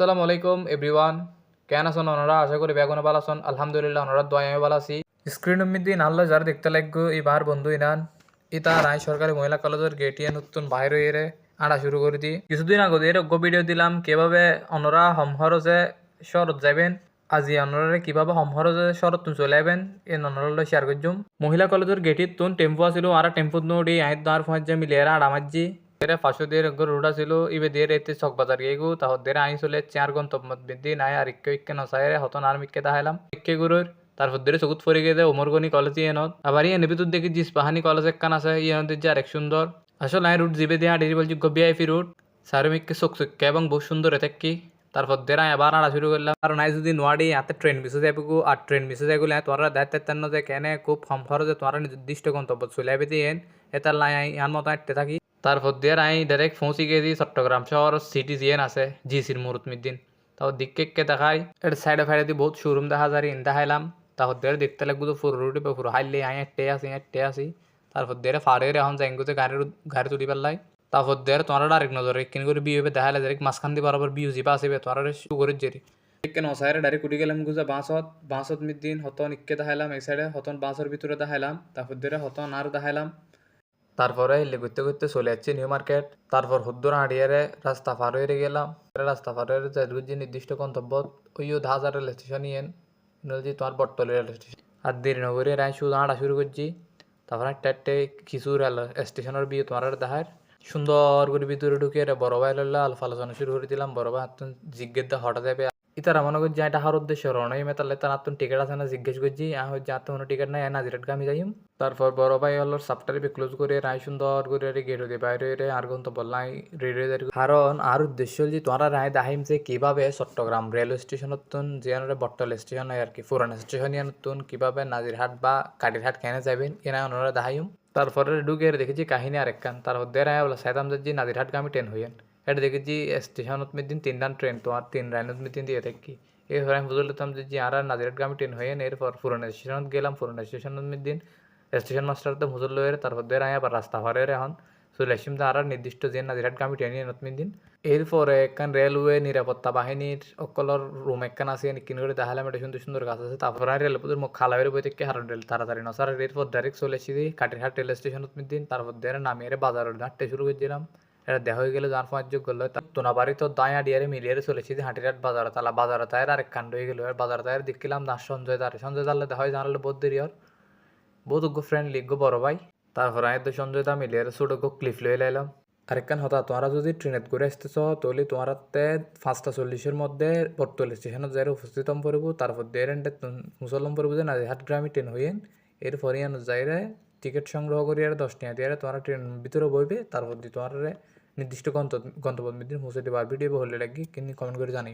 আসসালামু আলাইকুম, এভরিওয়ান। কেন আছেন ওনারা? আশা করি বেগুনে ভালো আছেন। আলহামদুলিল্লাহ, ওনারা দোয়া আমি ভালো আছি। স্ক্রিন মধ্যে নাহলে যারা দেখতে লাগবো এবার বন্ধু ইনান। ইতা রায় সরকারি মহিলা কলেজের গেটিয়ে নতুন বাইরে এরে আড়া শুরু করে দি। কিছুদিন আগে এর অজ্ঞ ভিডিও দিলাম, কীভাবে ওনারা হমহরজে শরৎ যাবেন আজি অনরে কীভাবে হমহরজে শরৎ তুন চলে যাবেন এই অনরলে শেয়ার করছুম মহিলা কলেজের গেটির তুন টেম্পো আছিল আর টেম্পো নড়ি আই দাঁড় ফাঁজে মিলিয়ে আড়া মাঝি এর পাঁচশো দিয়ে একগর রোড আছিল ইবে দিয়ে রেতে চক বাজার গেগু তাহর দিয়ে আই চলে চার গন্তব্য বিদ্যি নাই আর ইকে ইকে নসাইরে হতন আর মিকে তাহাইলাম ইকে গুরুর তারপর দিয়ে চকুত ফরি গেছে ওমরগনি কলেজ ইয়েনত আবার ইয়ে নেবি দেখি জিস পাহানি কলেজ একখান আছে ইয়েনত যে আরেক সুন্দর আসলে আই রুট জিবে দিয়ে আড়ি বলছি বিআইপি রুট সারমিককে চোখকে এবং বহু সুন্দর এতে কি তারপর দেরা এবার আড়া শুরু করলাম কারণ আই যদি নোয়াডি হাতে ট্রেন মিসে যাবে আর ট্রেন মিসে যাই গেলে তোরা দায়িত্ব তেন যে কেনে খুব কম খরচে তোরা নির্দিষ্ট গন্তব্য চলে যাবে দিয়ে এটার লাই ইয়ান মতো আটতে থাকি তারপর দিয়ে আই ডাইরেক্ট পৌঁছি গেছি চট্টগ্রাম শহর সিটি জিএন আছে জিসির মুরুত মিদ্দিন। তাও দিককে দেখাই এর সাইডে ফাইডে দিয়ে বহুত শোরুম দেখা যায় ইন দেখাইলাম তারপর দিয়ে দেখতে লাগবো তো পুরো রুটি পুরো হাইলে আই এটে আসি এটে আসি তারপর দিয়ে ফাড়ে এখন যাই যাইগুতে গাড়ি গাড়ি তুলি পেলাই। তারপর দিয়ে তোমার ডাইরেক্ট নজরে কিন করে বিয়ে হবে দেখাইলে ডাইরেক্ট মাঝখান দিয়ে বরাবর বিউ জিবা আসবে তোমার শু করে জেরি কেন অসাইরে ডাইরেক্ট উঠি গেলাম গুজা বাঁশত বাঁশত মিদ্দিন হতন ইকে দেখাইলাম এই সাইডে হতন বাঁশের ভিতরে দেখাইলাম তারপর দিয়ে হতন আর দেখাইলাম তারপরে হিলে ঘুরতে ঘুরতে চলে যাচ্ছি নিউ মার্কেট। তারপর হুদ্দুর হাঁড়িয়ারে রাস্তা পার হয়ে গেলাম। রাস্তা পার হয়ে যে নির্দিষ্ট গন্তব্য, ওইও হাজার রেল স্টেশন ইয়েন নদী তোমার বটতলি রেল স্টেশন। আর দেরিনগরে রায় শুধু হাঁটা শুরু করছি। তারপর একটা কিছু রেল স্টেশনের বিয়ে তোমার দেখার। সুন্দর করে ভিতরে ঢুকে বড় ভাই লইলা আলফা আলোচনা শুরু করে দিলাম। বড় ভাই জিজ্ঞেস হঠাৎ যাবে ইতারা মনে করছি এটা হার উদ্দেশ্য রণই মেতালে তার হাতুন টিকিট আছে না, জিজ্ঞেস করছি, আহ হচ্ছে হাতে কোনো টিকিট নাই নাজিরাট গামি যাইম? তারপর বড় ভাই হলো সাপটারে ক্লোজ করে, রায় সুন্দর করে গেট দিয়ে বাইরে রে, আর গন্ত বললাই রেডিও কারণ আর উদ্দেশ্য যে তোমরা রায় দাহিম যে কীভাবে চট্টগ্রাম রেলওয়ে স্টেশনত যে বট্টল স্টেশন আর কি, পুরান স্টেশন নতুন কীভাবে নাজিরহাট বা কাটিরহাট কেনে যাবেন এনা ওনারা দাহাইম তারপরে ঢুকে দেখেছি কাহিনী আরেকখান তারপর দিয়ে রায় বলে সাইদাম যে নাজিরহাট গামি ট্রেন হইয়েন। এটা দেখেছি স্টেশনত মিদিন তিনটান ট্রেন তোমার তিন লাইনত মিদিন দিয়ে থাকি এরপর আমি বুঝে নিতাম যে আর নাজিরহাট গামি ট্রেন হইয়েন এরপর পুরনো স্টেশনত গেলাম পুরনো স্টেশনত মিদিন স্টেশন মাস্টার তো হুজুর লয়ের তারপর দিয়ে আমি আবার রাস্তা ভরে এখন চলে আসিম তো আর নির্দিষ্ট যে নাজিরহাট গামি ট্রেন নতুন দিন এরপরে একখান রেলওয়ে নিরাপত্তা বাহিনীর অকলর রুম একখান আছে কিন করে দেখালাম এটা সুন্দর সুন্দর গাছ আছে তারপর আর রেলপথের মুখ খালাবের বই থেকে হারন রেল তাড়াতাড়ি নসার এরপর ডাইরেক্ট চলে এসেছি কাটিরহাট রেল স্টেশনত দিন তারপর দিয়ে নামিয়ে বাজারের হাঁটতে শুরু করছিলাম এটা দেখা হয়ে গেলে যার পাঁচ যোগ করল তোনাবাড়ি তো দায়া ডিয়ারে মিলিয়ে চলেছি। যে হাঁটিরহাট বাজার তালা বাজার তায়ের আরেক কাণ্ড হয়ে গেলো। বাজার তায়ের দেখলাম না, সঞ্জয় তার। সঞ্জয় তাহলে দেখা হয় জানালে বহুত দেরি আর বহুত গো ফ্রেন্ডলি গো বড় ভাই। তারপর আমি তো সঞ্জয় দা মিলিয়ে ছোট গো ক্লিফ লয়ে লাইলাম। আরেকখান হতা, তোমরা যদি ট্রেনত ঘুরে আসতেছ তাহলে তোমারাতে পাঁচটা চল্লিশের মধ্যে বর্তল স্টেশনত যাই উপস্থিত পড়ব। তারপর রেন্টে মুসলম পড়ব যে নাজিহাট গ্রামে ট্রেন হইয়েন। এরপরে যাইরে টিকিট সংগ্রহ করি আর দশ টাকা দিয়ে তোমার ট্রেন ভিতরে বইবে তারপর দিয়ে তোমার নির্দিষ্ট গন্তব্য গন্তব্য দিন পৌঁছাতে পারবে। ভিডিও হলে লাগি কিন্তু কমেন্ট করে জানি